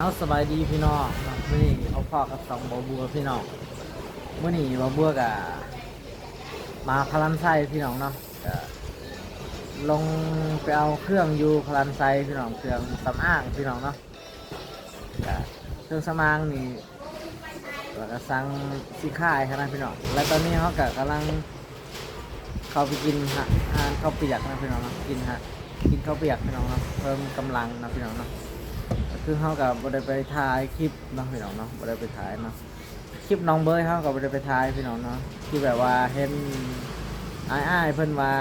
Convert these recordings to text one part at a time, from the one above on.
เอาสบายดีพี่น้องครับมื่อนี้เอาพ่อกับสองบอบัวพี่น้องมื่อนี้บอบัวกับมาพลันไซพี่น้องเนาะลงไปเอาเครื่องอยู่พลันไซพี่น้องเครื่องสำอางพี่น้องเนาะเครื่องสำอางนี่แล้วก็สั่งสิค่ายครับพี่น้องและตอนนี้เขาก็กำลังเข้าไปกินฮะอาหารข้าวเปียกนะพี่น้องเนาะกินฮะกินข้าวเปียกพี่น้องเนาะเพิ่มกำลังนะพี่น้องเนาะ คือเขากับบ่ได้ไปถ่ายคลิปเนาะพี่น้องเนาะบ่ได้ไปถ่ายเนาะคลิปน้องเบยเขากับบ่ได้ไปถ่ายพี่น้องเนาะที่แบบว่าเห็นอ้ายอ้ายๆเพิ่นว่า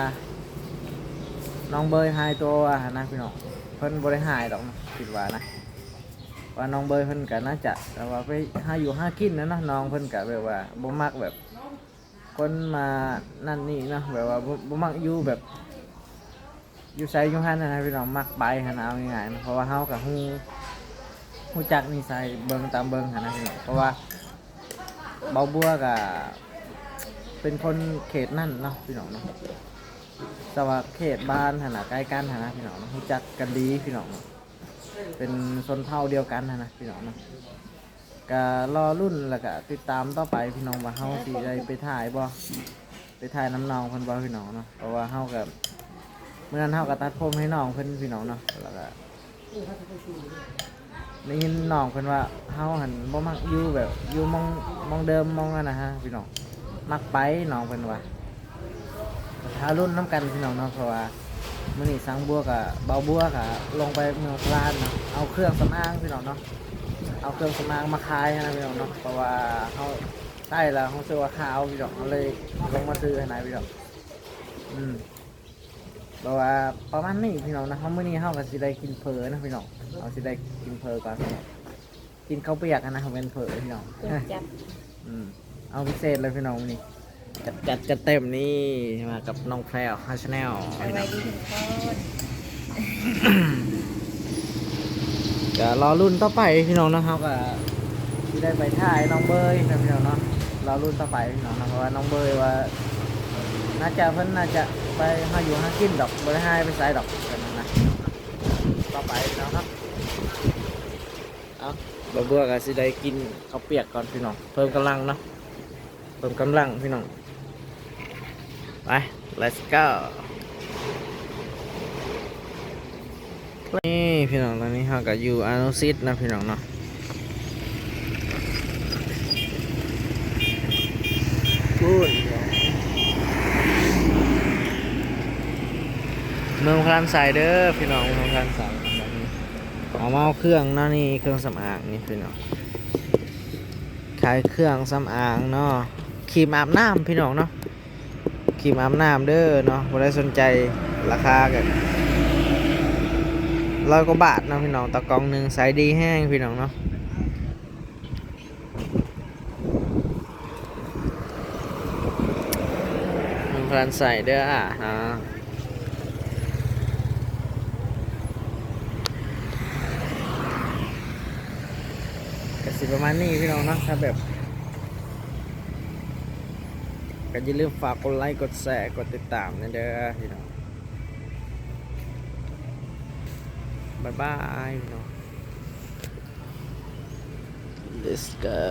น้องเบยหายตัวว่าหั่นะพี่น้องเพิ่นบ่ได้หายดอกนะคิดว่านะว่าน้องเบยเพิ่นก็น่าจะแต่ว่าไปหาอยู่หากินนะเนาะน้องเพิ่นก็แบบว่าบ่มักแบบ คนมานั่นนี่เนาะแบบว่าบ่มักอยู่แบบอยู่ไสอยู่หันนะนะพี่น้องมักไปหันเอาง่ายๆนะเพราะว่าเฮากับฮู้ ฮู้จักนิสัยเบิ่งตามเบิ่งหันะพี่น้องเพราะว่าเบาบัวก็เป็นคนเขตนั่นเนาะพี่น้องเนาะแต่ว่าเขตบ้านหนนะใกล้กันหนนะพี่น้องเนาะฮู้จักกันดีพี่น้องเนาะเป็นชนเผ่าเดียวกันหนนะพี่น้องเนาะก็รอรุ่นแล้วก็ติดตามต่อไปพี่น้องว่าเฮาสิได้ไปถ่ายบ่ไปถ่ายน้ำนองเพิ่นบ่พี่น้องเนาะเพราะว่าเฮากับเมื่อนั้นเท่ากับตัดผมให้น้องเพิ่นพี่น้องเนาะแล้วก็ ได้ยินน้องเพิ่นว่าเฮาหันบ่มักอยู่แบบอยู่มองมองเดิมมองนั่นนะฮะพี่น้องมักไปน้องเพิ่นว่าถ้ารุ่นน้ำกันพี่น้องเนาะเพราะว่ามื้อนี้สังบัวกับเบาบัวกับลงไปเมืองลานเนาะเอาเครื่องสำอางพี่น้องเนาะเอาเครื่องสำอางมาขายนะพี่น้องเนาะเพราะว่าเฮาได้ล้วเฮาซื้อว่าขาวพี่น้องก็เลยลงมาซื้อให้นายพี่น้องอืม เพราะว่าประมาณนี้พี่น้องนะเขาเมื่อนี้เขาก็สิได้กินเพลนะพี่น้องเอาสิได้กินเพลก่อนพี่น้องกินข้าวเปียกกันนะครับเป็นเพลพี่น้องจดจับอืมเอาพิเศษเลยพี่น้องมื้อนี่จัดจัดจัดเต็มนี่มากับน้องแพรวฮัชแนลสบายดีทุกคนก็รอรุ่นต่อไปพี่น้องนะครับก็ที่ได้ไปถ่ายน้องเบยนะพี่น้องเนาะรอรุ่นต่อไปพี่น้องนะเพราะว่าน้องเบยว่าน่าจะเพิ่นน่าจะ ไปหาอยู่หากินดอกบ่ได้ให้ไปใส่ดอกกันนะต่อไปนะครับเอาบ่เบื่อก็สิได้กินข้าวเปียกก่อนพี่น้องเพิ่มกำลังเนาะเพิ่มกำลังพี่น้องไป let's go นี่พี่น้องตอนนี้เราก็อยู่อนุสิตนะพี่น้องเนาะพูดเมืองพลานสายเด้อพี่น้องเมืองพลานสายแบบนี้เอามาเอาเครื่องเนาะนี่เครื่องสำอางนี่พี่น้องขายเครื่องสำอางเนาะครีมอาบน้ำพี่น้องเนาะครีมอาบน้ำเด้อเนาะบ่ได้สนใจราคากันร้อยกว่าบาทเนาะพี่น้องตะกองหนึ่งไซส์ดีแห้งพี่น้องเนาะมันพลันใส่เด้ออะฮะ ก็สิประมาณนี้พี่น้องเนาะถ้าแบบก็อย่าลืมฝากกดไลค์กดแชร์กดติดตามนะเด้อพี่น้องบายบายพี่น้อง let's go